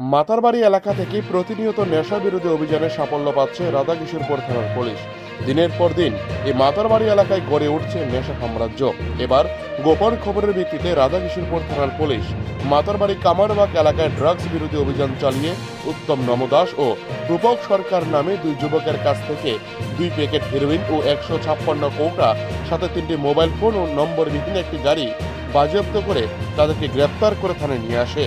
মাতারবাড়ি এলাকা থেকে প্রতিনিয়ত নেশা বিরোধী অভিযানে সাফল্য পাচ্ছে রাধাকিশোরপুর থানার পুলিশ। দিনের পর দিন এই মাতারবাড়ি এলাকায় গড়ে উঠছে নেশা সাম্রাজ্য। এবার গোপন খবরের ভিত্তিতে রাধাকিশোরপুর থানার পুলিশ মাতারবাড়ি কামারবাগ এলাকায় ড্রাগস বিরোধী অভিযান চালিয়ে উত্তম নমদাস ও রূপক সরকার নামে দুই যুবকের কাছ থেকে দুই প্যাকেট হেরোইন ও একশো ছাপ্পান্ন কৌটা, সাথে তিনটি মোবাইল ফোন ও নম্বর নম্বরবিহীন একটি গাড়ি বাজেয়াপ্ত করে তাদেরকে গ্রেপ্তার করে থানায় নিয়ে আসে।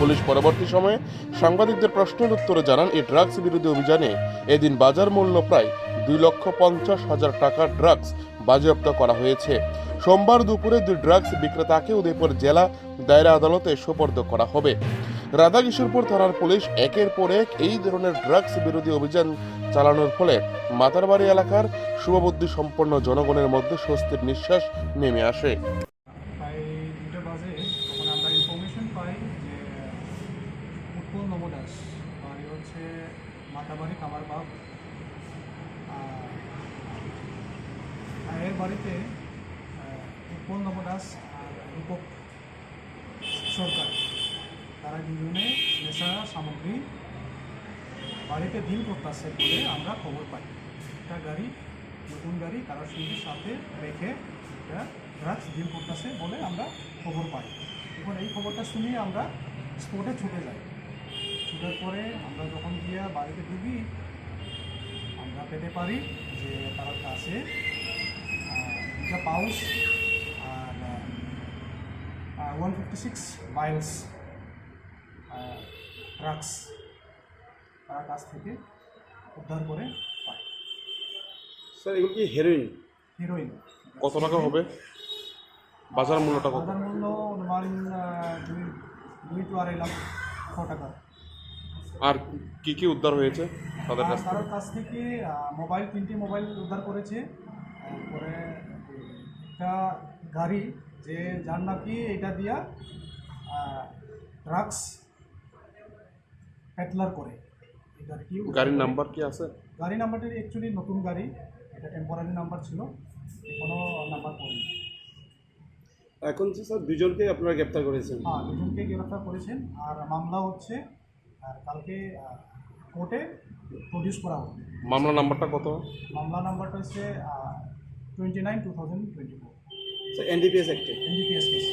পুলিশ পরবর্তী সময়ে সাংবাদিকদের প্রশ্নের উত্তরে জানান, এই ড্রাগস বিরোধী অভিযানে এদিন বাজার মূল্য প্রায় দুই লক্ষ পঞ্চাশ হাজার টাকার ড্রাগস বাজেয়াপ্ত করা হয়েছে। সোমবার দুপুরে দুই ড্রাগস বিক্রেতাকে উদয়পুর জেলা দায়রা আদালতে সোপর্দ করা হবে। রাধা রাধাকিশোরপুর থানার পুলিশ একের পর এক এই ধরনের ড্রাগস বিরোধী অভিযান চালানোর ফলে মাতারবাড়ি এলাকার শুভবুদ্ধি সম্পন্ন জনগণের মধ্যে স্বস্তির নিঃশ্বাস নেমে আসে প্রায় দুটো বাজে তখন আমরা ইনফরমেশন পাই যে নবদাস বাড়ি হচ্ছে মাতাবাড়ি কামারবাগ আর এর বাড়িতে আহ, উৎপল নবদাস আর রূপক সরকার তারা দুজনে নেশা সামগ্রী বাড়িতে ডিল করতেছে বলে আমরা খবর পাই। একটা গাড়ি নতুন গাড়ি কারোর সঙ্গে সাথে রেখে এটা ড্রাগস ডিল করতেছে বলে আমরা খবর পাই। এখন এই খবরটা শুনে আমরা স্পটে ছুটে যাই। ছুটার পরে আমরা যখন গিয়ে বাড়িতে ঢুকি আমরা পেতে পারি যে তার কাছে দুটা পাউচ আর one fifty six miles drugs তার কাছ থেকে উদ্ধার করে পাই স্যার এগুলো কি হেরোইন হিরোইন কত টাকা হবে? বাজার মূল্যটা কত? বাজার মূল্য অনুমান দুই দুই টু আড়াই লাখ ছ টাকা। আর কি কি উদ্ধার হয়েছে তাদের কাছ থেকে কাছ থেকে মোবাইল তিনটি মোবাইল উদ্ধার করেছে। তারপরে একটা গাড়ি যে যার নাকি এটা দিয়া ড্রাগস প্যাটলার করে। গাড়ির নাম্বার কি আছে? গাড়ি নাম্বারটি অ্যাকচুয়ালি নতুন গাড়ি। এটা টেম্পোরারি নাম্বার ছিল। কোনো নাম্বার পড়েনি এখন যে স্যার দুজনকে আপনারা গ্রেপ্তার করেছেন। হ্যাঁ দুজনকে গ্রেপ্তার করেছেন। আর মামলা হচ্ছে আর কালকে কোর্টে প্রডিউস করা হবে। মামলা নাম্বারটা কত? মামলা নাম্বারটা হচ্ছে twenty nine two thousand twenty four NDPS অ্যাক্টে NDPS case